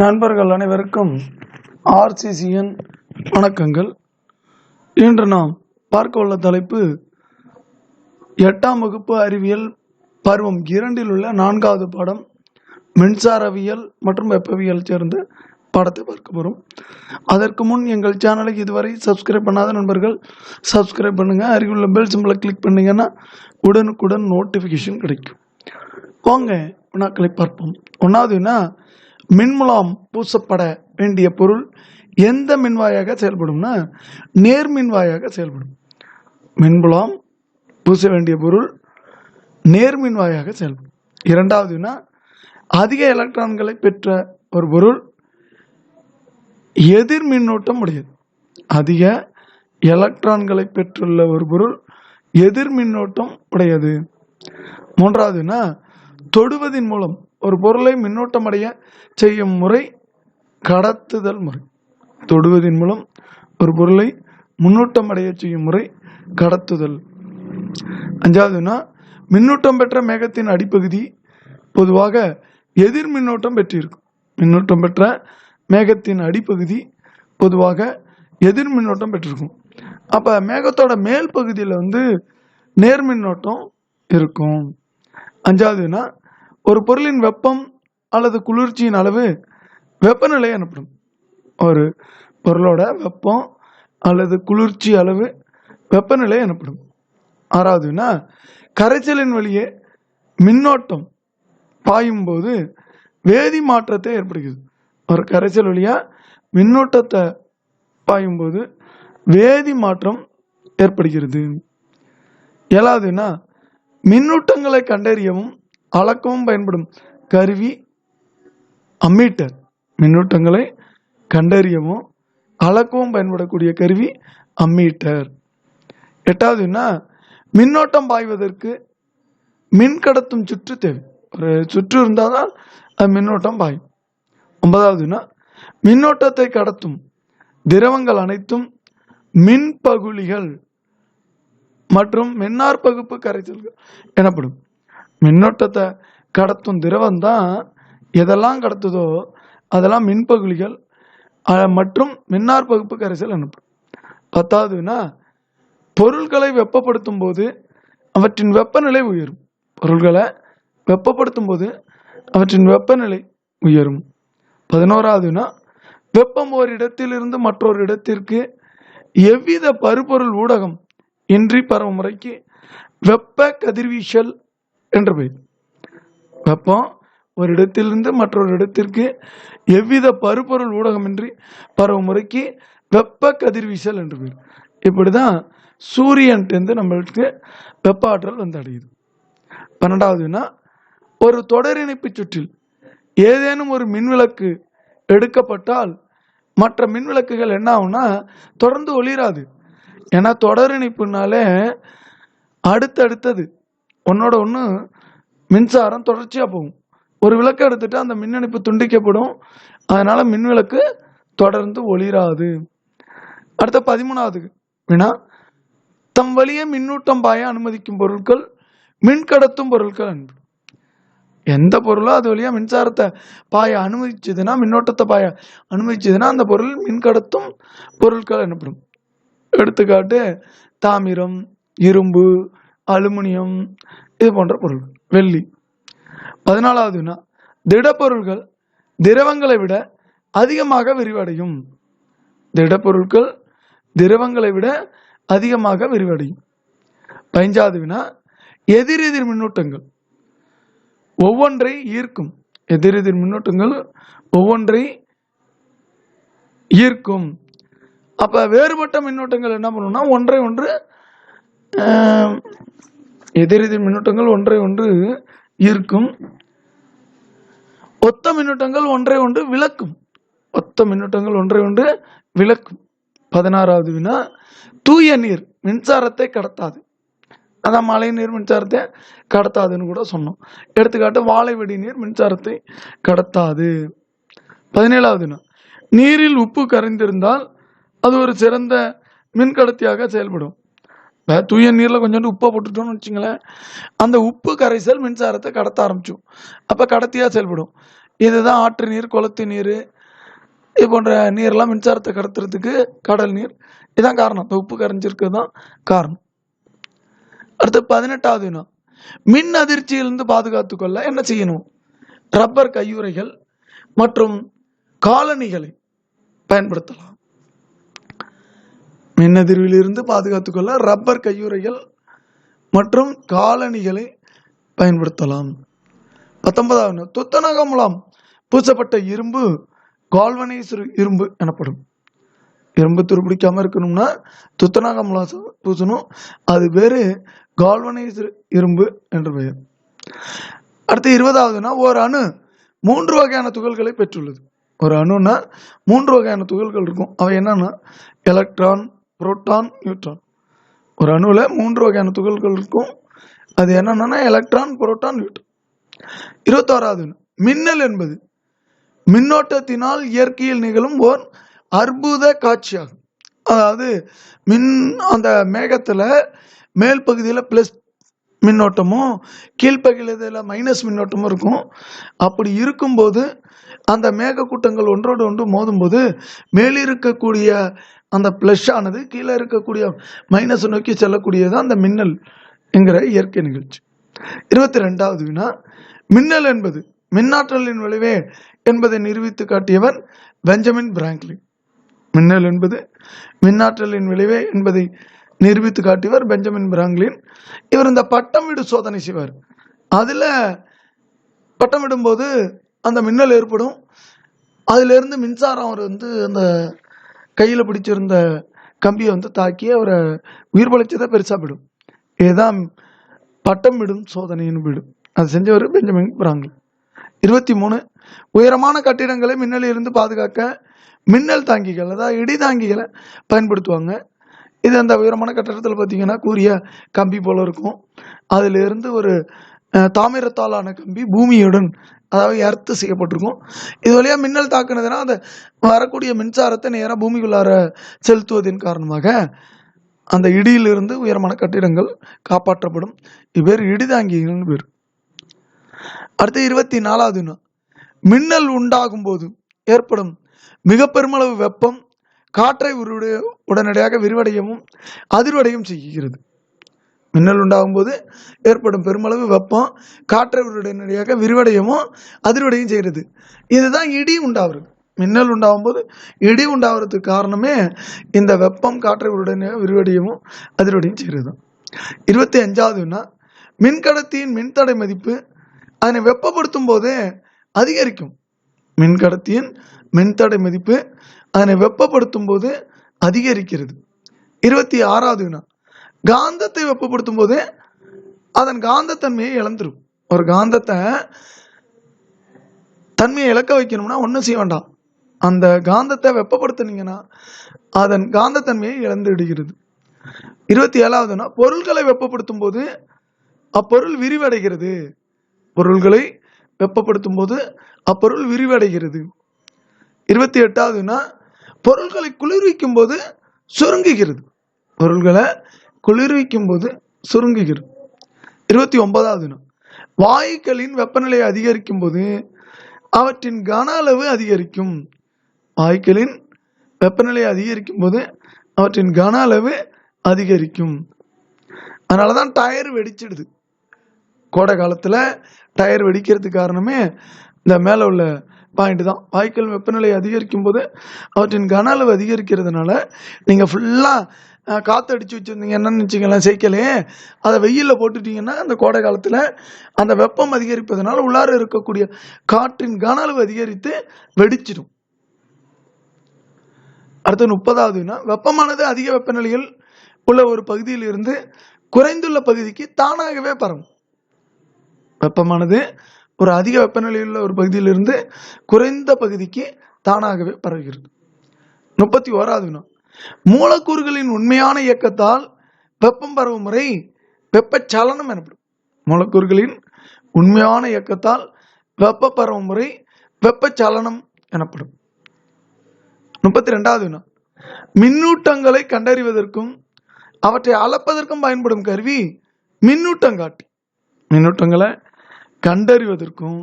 நண்பர்கள் அனைவருக்கும் ஆர்சிசியின் வணக்கங்கள். இன்று நாம் பார்க்க உள்ள தலைப்பு எட்டாம் வகுப்பு அறிவியல் பருவம் இரண்டில் உள்ள நான்காவது பாடம் மின்சாரவியல் மற்றும் வெப்பவியல் சேர்ந்து பாடத்தை பார்க்க போகிறோம் அதற்கு முன் எங்கள் சேனலை இதுவரை சப்ஸ்கிரைப் பண்ணாத நண்பர்கள் சப்ஸ்கிரைப் பண்ணுங்கள் அருகிலுள்ள பெல் சிம்பிளை கிளிக் பண்ணிங்கன்னா உடனுக்குடன் நோட்டிஃபிகேஷன் கிடைக்கும். வாங்க வினாக்களை பார்ப்போம். ஒன்றாவதுனா மின்முலாம் பூசப்பட வேண்டிய பொருள் எந்த மின்வாயாக செயல்படும்னா நேர்மின்வாயாக செயல்படும். மின்புலாம் பூச வேண்டிய பொருள் நேர்மின்வாயாக செயல்படும். இரண்டாவதுனா அதிக எலக்ட்ரான்களை பெற்ற ஒரு பொருள் எதிர் மின்னோட்டம் உடையது. அதிக எலக்ட்ரான்களை பெற்றுள்ள ஒரு பொருள் எதிர் மின்னோட்டம் உடையது. மூன்றாவதுனா தொடுவதின் மூலம் ஒரு பொருளை மின்னோட்டம் அடைய செய்யும் முறை கடத்துதல் முறை. தொடுவதன் மூலம் ஒரு பொருளை முன்னூட்டம் அடைய செய்யும் முறை கடத்துதல். அஞ்சாவதுனா மின்னூட்டம் பெற்ற மேகத்தின் அடிப்பகுதி பொதுவாக எதிர் மின்னோட்டம் பெற்றிருக்கும். மின்னூட்டம் பெற்ற மேகத்தின் அடிப்பகுதி பொதுவாக எதிர் மின்னோட்டம் பெற்றிருக்கும். அப்போ மேகத்தோட மேல் பகுதியில் வந்து நேர் மின்னோட்டம் இருக்கும். அஞ்சாவதுனா ஒரு பொருளின் வெப்பம் அல்லது குளிர்ச்சியின் அளவு வெப்பநிலை எனப்படும் ஒரு பொருளோட வெப்பம் அல்லது குளிர்ச்சி அளவு வெப்பநிலை எனப்படும் ஆறாவதுனா கரைச்சலின் வழியே மின்னோட்டம் பாயும்போது வேதி மாற்றத்தை ஏற்படுகிறது. ஒரு கரைச்சல் வழியாக மின்னோட்டத்தை பாயும்போது வேதி மாற்றம் ஏற்படுகிறது. ஏழாவதுனா மின்னூட்டங்களை கண்டறியவும் அளக்கவும் பயன்படும். கருவி அம்மீட்டர் மின்னூட்டங்களை கண்டறியவும் அளக்கவும் பயன்படக்கூடிய கருவி அம்மீட்டர் எட்டாவதுன்னா மின்னோட்டம் பாய்வதற்கு மின் கடத்தும் சுற்று தேவை. ஒரு சுற்று இருந்தால் தான் அது மின்னோட்டம் பாயும். ஒன்பதாவதுன்னா மின்னோட்டத்தை கடத்தும் திரவங்கள் அனைத்தும் மின்பகுளிகள் மற்றும் மின்னார் பகுப்பு கரைச்சல்கள் எனப்படும். மின்னோட்டத்தை கடத்தும் திரவம் தான் எதெல்லாம் கடத்துதோ அதெல்லாம் மின்பகுளிகள் மற்றும் மின்னார் பகுப்பு கரைசல் எனப்படும் பத்தாவதுனா பொருள்களை வெப்பப்படுத்தும் போது அவற்றின் வெப்பநிலை உயரும். பொருள்களை வெப்பப்படுத்தும் போது அவற்றின் வெப்பநிலை உயரும். பதினோராவதுனா வெப்பம் ஒரு இடத்திலிருந்து மற்றொரு இடத்திற்கு எவ்வித பருப்பொருள் ஊடகம் இன்றி பரவும் முறைக்கு வெப்ப கதிர்வீசல் என்று பெயர் வெப்பம் ஒரு இடத்திலிருந்து மற்றொரு இடத்திற்கு எவ்வித பருப்பொருள் ஊடகமின்றி பரவும் முறைக்கு வெப்ப கதிர்வீசல் என்று இப்படி இப்படிதான் சூரியன்ட்டு நம்மளுக்கு வெப்ப ஆற்றல் வந்து அடையுது. பன்னெண்டாவதுன்னா ஒரு தொடர் இணைப்பு சுற்றில் ஏதேனும் ஒரு மின்விளக்கு எடுக்கப்பட்டால் மற்ற மின்விளக்குகள் என்ன ஆகும்னா தொடர்ந்து ஒளிராது. ஏன்னா தொடர் இணைப்புனாலே அடுத்தடுத்தது ஒன்னோட ஒன்று மின்சாரம் தொடர்ச்சியாக போகும். ஒரு விளக்கு எடுத்துட்டு அந்த மின் இணைப்பு துண்டிக்கப்படும். அதனால மின்விளக்கு தொடர்ந்து ஒளிராது. அடுத்த பதிமூணாவது. வினா தம் வழியே மின்னூட்டம் பாய அனுமதிக்கும் பொருட்கள் மின் கடத்தும் பொருட்கள் அன்பு. எந்த பொருளோ அது வழியாக மின்சாரத்தை பாய அனுமதிச்சதுன்னா மின்னோட்டத்தை பாய அனுமதிச்சதுன்னா அந்த பொருள் மின் கடத்தும் பொருட்கள் எனப்படும் எடுத்துக்காட்டு தாமிரம் இரும்பு அலுமினியம் இது போன்ற பொருட்கள் வெள்ளி. பதினாலாவதுனா திடப்பொருள்கள் திரவங்களை விட அதிகமாக விரிவடையும். திடப்பொருட்கள் திரவங்களை விட அதிகமாக விரிவடையும். பதினஞ்சாவது வினா. எதிரெதிர் மின்னூட்டங்கள். ஒவ்வொன்றை ஈர்க்கும். எதிரெதிர் மின்னூட்டங்கள் ஒவ்வொன்றை ஈர்க்கும். அப்போ வேறுபட்ட மின்னூட்டங்கள் என்ன பண்ணும்னா ஒன்றை ஒன்று எதிரெதிர் மின்னூட்டங்கள் ஒன்றை ஒன்று ஈர்க்கும். ஒத்த மின்னூட்டங்கள் ஒன்றை ஒன்று விளக்கும். ஒத்த மின்னூட்டங்கள் ஒன்றை ஒன்று விளக்கும். பதினாறாவது வினா தூய நீர் மின்சாரத்தை கடத்தாது. அதான் மழை நீர் மின்சாரத்தை கடத்தாதுன்னு கூட சொன்னோம். எடுத்துக்காட்டு வாழை வெடி நீர் மின்சாரத்தை கடத்தாது. பதினேழாவது வினா நீரில் உப்பு கரைந்திருந்தால் அது ஒரு சிறந்த மின்கடத்தியாக செயல்படும். இப்போ தூய நீரில் கொஞ்சோண்டு உப்பை போட்டுட்டோம்னு வச்சுங்களேன். அந்த உப்பு கரைசல் மின்சாரத்தை கடத்த ஆரம்பிச்சோம். அப்போ கடத்தியாக செயல்படும். இதுதான் ஆற்று நீர் குளத்து நீர். இது போன்ற நீர்லாம் மின்சாரத்தை கடத்துறதுக்கு கடல் நீர். இதுதான் காரணம். இந்த உப்பு கரைஞ்சிருக்கிறது தான் காரணம். அடுத்து பதினெட்டாவது வினா மின் அதிர்ச்சியிலிருந்து பாதுகாத்து கொள்ள என்ன செய்யணும்? ரப்பர் கையுறைகள் மற்றும் காலணிகளை பயன்படுத்தலாம். மின்னதிர்விலிருந்து பாதுகாத்துக்கொள்ள பாதுகாத்துக் கொள்ள ரப்பர் கையுறைகள் மற்றும் காலணிகளை பயன்படுத்தலாம். பத்தொன்பதாவது துத்தநாக மூலம் பூசப்பட்ட இரும்பு கால்வனைஸ் இரும்பு எனப்படும். இரும்பு துருப்பிடிக்காம இருக்கணும்னா துத்தநாக மூலம் ச- பூசணும். அது பேரு கால்வனைஸ் இரும்பு என்று பெயர். அடுத்து இருபதாவதுனா ஒரு அணு மூன்று வகையான துகள்களை பெற்றுள்ளது. ஒரு அணுன்னா மூன்று வகையான துகள்கள் இருக்கும். அவை என்னன்னா எலக்ட்ரான் புரோட்டான் நியூட்ரான். ஒரு அணுவில் மூன்று வகையான துகள்கள் இருக்கும். அது என்னென்னா எலக்ட்ரான் புரோட்டான் நியூட்ரான். இருபத்தோராவது மின்னல் என்பது மின்னோட்டத்தினால் இயற்கையில் நிகழும் ஓர் அற்புத காட்சியாகும். அதாவது மின் அந்த மேகத்தில் மேல் பகுதியில் ப்ளஸ் மின்னோட்டமும் கீழ்ப்பகுதியில் மைனஸ் மின்னோட்டமும் இருக்கும். அப்படி இருக்கும்போது அந்த மேகக்கூட்டங்கள் ஒன்றோடு ஒன்று மோதும்போது மேலிருக்கக்கூடிய அந்த ப்ளஷ் ஆனது கீழே இருக்கக்கூடிய மைனஸை நோக்கி செல்லக்கூடியது அந்த மின்னல் என்கிற இயற்கை நிகழ்ச்சி. இருபத்தி ரெண்டாவது வினா மின்னல் என்பது மின்னாற்றலின் விளைவே என்பதை நிரூபித்து காட்டியவர் பெஞ்சமின் பிராங்க்லின். மின்னல் என்பது மின்னாற்றலின் விளைவே என்பதை நிரூபித்து காட்டியவர் பெஞ்சமின் பிராங்க்லின். இவர் இந்த பட்டம் விடு சோதனை செய்வார். அதில் பட்டம் விடும்போது அந்த மின்னல் ஏற்படும். அதிலிருந்து மின்சாரம் அவர் வந்து அந்த கையில் பிடிச்சிருந்த கம்பியை வந்து தாக்கி அவரை உயிர் பழைச்சதை பெருசாக விடும் இதுதான் பட்டம் விடும் சோதனைன்னு விடும் அது செஞ்சவர் பெஞ்சமின் பிராங்க்லின் இருபத்தி மூணு உயரமான கட்டிடங்களை மின்னலில் இருந்து பாதுகாக்க மின்னல் தாங்கிகள் அதாவது இடி தாங்கிகளை பயன்படுத்துவாங்க. இது அந்த உயரமான கட்டடத்தில் பார்த்தீங்கன்னா கூரிய கம்பி போல இருக்கும். அதிலிருந்து ஒரு தாமிரத்தாலான கம்பி பூமியுடன் அதாவது எர்த்து செய்யப்பட்டிருக்கும். இது வழியாக மின்னல் தாக்குனதுன்னா அந்த வரக்கூடிய மின்சாரத்தை நேராக பூமிக்குள்ளார செலுத்துவதன் காரணமாக அந்த இடியிலிருந்து உயரமான கட்டிடங்கள் காப்பாற்றப்படும். இது பேர் இடிதாங்கிகள்னு பேர் அடுத்து இருபத்தி நாலாவது நாள் மின்னல் உண்டாகும் போது ஏற்படும் மிக பெருமளவு வெப்பம் காற்றை உருடைய- உடனடியாக விரிவடையவும் அதிர்வடையும் செய்கிறது. மின்னல் உண்டாகும் போது ஏற்படும் பெருமளவு வெப்பம் காற்றை உடனடியாக விரிவடையவும் அதிர்வடையும் செய்கிறது. இதுதான் இடி உண்டாகிறது மின்னல் உண்டாகும் போது இடி உண்டாகிறதுக்கு காரணமே இந்த வெப்பம் காற்றை உடனடியாக விரிவடையவும் அதிர்வடையும் செய்கிறது. தான் இருபத்தி அஞ்சாவது வினா மின்கடத்தியின் மின்தடை மதிப்பு அதனை வெப்பப்படுத்தும் போதே அதிகரிக்கும். மின்கடத்தியின் மின்தடை மதிப்பு அதனை வெப்பப்படுத்தும் போது அதிகரிக்கிறது. இருபத்தி ஆறாவது வினா காந்தத்தை வெப்பப்படுத்தும் போது அதன் காந்தத்தன்மையை இழந்துரும். ஒரு காந்தத்தை தன்மையை இழக்க வைக்கணும்னா ஒன்றும் செய்ய வேண்டாம். அந்த காந்தத்தை வெப்பப்படுத்தினீங்கன்னா அதன் காந்தத்தன்மையை இழந்து விடுகிறது இருபத்தி ஏழாவதுனா பொருள்களை வெப்பப்படுத்தும் போது அப்பொருள் விரிவடைகிறது. பொருள்களை வெப்பப்படுத்தும் போது அப்பொருள் விரிவடைகிறது. இருபத்தி எட்டாவதுனா பொருள்களை குளிர்விக்கும் போது சுருங்குகிறது. பொருள்களை குளிர்விக்கும் போது சுருங்குகிறது இருபத்தி ஒன்பதாவதுனா வாயுக்களின் வெப்பநிலையை அதிகரிக்கும் போது அவற்றின் கன அளவு அதிகரிக்கும். வாயுக்களின் வெப்பநிலையை அதிகரிக்கும் போது அவற்றின் கன அளவு அதிகரிக்கும். அதனால தான் டயர் வெடிச்சிடுது. கோடை காலத்தில் டயர் வெடிக்கிறதுக்கு காரணமே இந்த மேலே உள்ள பாயிண்ட் தான். வாய்க்கால் வெப்பநிலை அதிகரிக்கும் போது அவற்றின் கன அளவு அதிகரிக்கிறதுனால நீங்கள் ஃபுல்லாக காற்று அடித்து வச்சுருந்தீங்க என்னன்னு வச்சுக்கலாம் சைக்கிளே. அதை வெயிலில் போட்டுட்டிங்கன்னா அந்த கோடை காலத்தில் அந்த வெப்பம் அதிகரிப்பதனால உள்ளார இருக்கக்கூடிய காற்றின் கன அளவு அதிகரித்து வெடிச்சிடும். அடுத்து முப்பதாவதுனா வெப்பமானது அதிக வெப்பநிலையில் உள்ள ஒரு பகுதியில் இருந்து குறைந்துள்ள பகுதிக்கு தானாகவே பரவும். வெப்பமானது ஒரு அதிக வெப்பநிலையில் உள்ள ஒரு பகுதியிலிருந்து குறைந்த பகுதிக்கு தானாகவே பரவுகிறது. முப்பத்தி ஓராவது வினா மூலக்கூறுகளின் உண்மையான இயக்கத்தால் வெப்பம் பரவும் முறை வெப்பச்சலனம் எனப்படும். மூலக்கூறுகளின் உண்மையான இயக்கத்தால் வெப்ப பரவும் முறை வெப்பச்சலனம் எனப்படும். முப்பத்தி ரெண்டாவது வினா. மின்னூட்டங்களை கண்டறிவதற்கும் அவற்றை அளப்பதற்கும் பயன்படும் கருவி மின்னூட்டங்காட்டி. மின்னூட்டங்களை கண்டறிவதற்கும்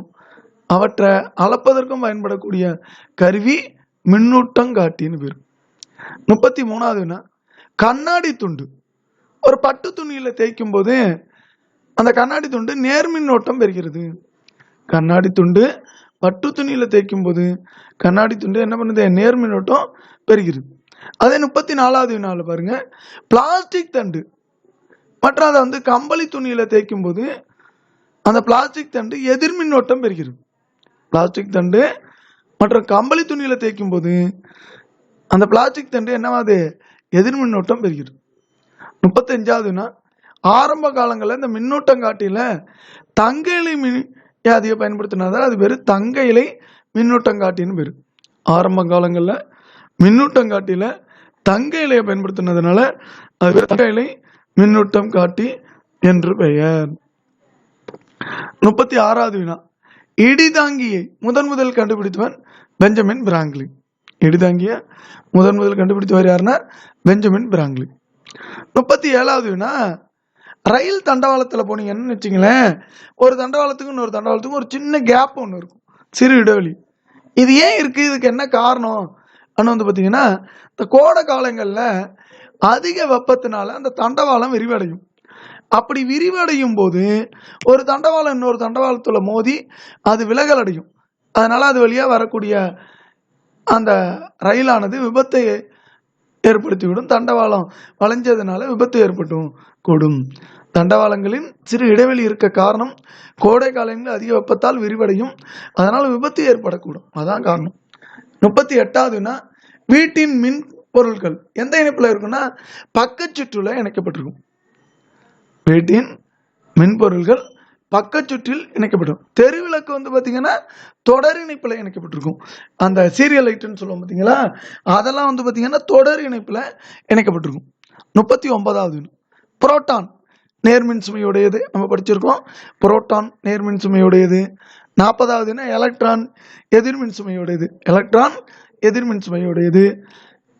அவற்றை அளப்பதற்கும் பயன்படக்கூடிய கருவி மின்னூட்டங்காட்டின்னு பேர். முப்பத்தி மூணாவதுன்னா கண்ணாடி துண்டு. ஒரு பட்டு துணியில் தேய்க்கும் போது அந்த கண்ணாடி துண்டு நேர்மின் ஓட்டம் பெறுகிறது. கண்ணாடி துண்டு பட்டு துணியில் தேய்க்கும் போது கண்ணாடி துண்டு என்ன பண்ணுது? நேர்மின் ஓட்டம் பெறுகிறது. அதே முப்பத்தி நாலாவது வினாவில் பாருங்க பிளாஸ்டிக் தண்டு. மற்றும் அதை வந்து கம்பளி துணியில் தேய்க்கும் போது அந்த பிளாஸ்டிக் தண்டு எதிர்மின்னோட்டம் பெறுகிறது. பிளாஸ்டிக் தண்டு மற்றும் கம்பளி துணியில் தேய்க்கும் போது அந்த பிளாஸ்டிக் தண்டு என்னவாது? எதிர்மின்னோட்டம் பெறுகிறது. முப்பத்தஞ்சாவதுன்னா ஆரம்ப காலங்களில் இந்த மின்னூட்டம் காட்டியில் தங்க இலை மின் வியாதியை பயன்படுத்தினாதான் அது பேர் தங்க இலை மின்னூட்டம் காட்டின்னு பேர். ஆரம்ப காலங்களில் மின்னூட்டம் காட்டில தங்க இலையை பயன்படுத்தினதுனால அது பேர் தங்க இலை மின்னூட்டம் காட்டி என்று பெயர். முப்பத்தி ஆறாவது வினா. இடிதாங்கியை முதன் முதல் கண்டுபிடித்தவன் பெஞ்சமின் பிராங்க்லின் இடிதாங்கிய முதன் முதல் கண்டுபிடித்தவர் யாருன்னா பெஞ்சமின் பிராங்க்லி. முப்பத்தி ஏழாவது வினா ரயில் தண்டவாளத்தில் போனீங்கன்னு வச்சிங்களேன் ஒரு தண்டவாளத்துக்கும் இன்னொரு தண்டவாளத்துக்கும் ஒரு சின்ன கேப் ஒன்று இருக்கும். சிறு இடைவெளி. இது ஏன் இருக்குது இதுக்கு என்ன காரணம்? அப்படின்னு வந்து பார்த்தீங்கன்னா இந்த கோடை காலங்களில் அதிக வெப்பத்தினால அந்த தண்டவாளம் விரிவடையும். அப்படி விரிவடையும் போது ஒரு தண்டவாளம் இன்னொரு தண்டவாளத்துல மோதி அது விலகல் அடையும் அதனால அது வழியா வரக்கூடிய அந்த ரயிலானது விபத்தை ஏற்படுத்திவிடும். தண்டவாளம் வளைஞ்சதுனால விபத்து ஏற்பட்டும் கூடும். தண்டவாளங்களின் சிறு இடைவெளி இருக்க காரணம் கோடை காலங்களில் அதிக வெப்பத்தால் விரிவடையும். அதனால் விபத்து ஏற்படக்கூடும். அதான் காரணம். முப்பத்தி எட்டாவதுன்னா வீட்டின் மின் பொருட்கள் எந்த இணைப்பில் இருக்குன்னா? பக்கச்சுற்றுல இணைக்கப்பட்டிருக்கும். வீட்டின் மின்பொருள்கள் பக்கச்சுற்றில் இணைக்கப்படும். தெருவிளக்கு வந்து பார்த்தீங்கன்னா தொடர் இணைப்பில் இணைக்கப்பட்டிருக்கும். அந்த சீரியல் லைட்டுன்னு சொல்லுவோம் பார்த்தீங்களா அதெல்லாம் வந்து பார்த்தீங்கன்னா தொடர் இணைப்பில் இணைக்கப்பட்டிருக்கும். முப்பத்தி ஒன்பதாவது புரோட்டான் நேர்மின் சுமையுடையது. நம்ம படிச்சிருக்கோம். புரோட்டான் நேர்மின் சுமையுடையது. நாற்பதாவதுன்னா எலக்ட்ரான் எதிர்மின் சுமையுடையது. எலக்ட்ரான் எதிர்மின் சுமையுடையது.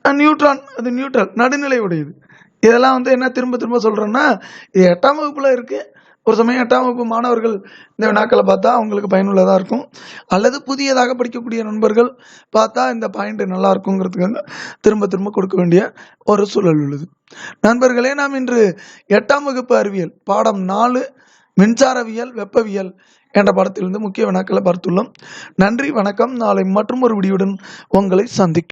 நியூட்ரான் அது நியூட்ரல் நடுநிலை உடையது இதெல்லாம் வந்து என்ன திரும்ப திரும்ப சொல்கிறேன்னா இது எட்டாம் வகுப்பில் இருக்குது ஒரு சமயம் எட்டாம் வகுப்பு மாணவர்கள் இந்த வினாக்களை பார்த்தா அவங்களுக்கு பயனுள்ளதாக இருக்கும். அல்லது புதியதாக படிக்கக்கூடிய நண்பர்கள் பார்த்தா இந்த பாயிண்ட் நல்லா இருக்குங்கிறதுக்காக திரும்ப திரும்ப கொடுக்க வேண்டிய ஒரு சூழல் உள்ளது. நண்பர்களே நாம் இன்று எட்டாம் வகுப்பு அறிவியல் பாடம் நாலு மின்சாரவியல் வெப்பவியல் என்ற படத்திலிருந்து முக்கிய வினாக்களை பார்த்துள்ளோம். நன்றி வணக்கம். நாளை மற்றும் ஒரு விடியுடன் உங்களை சந்திக்கும்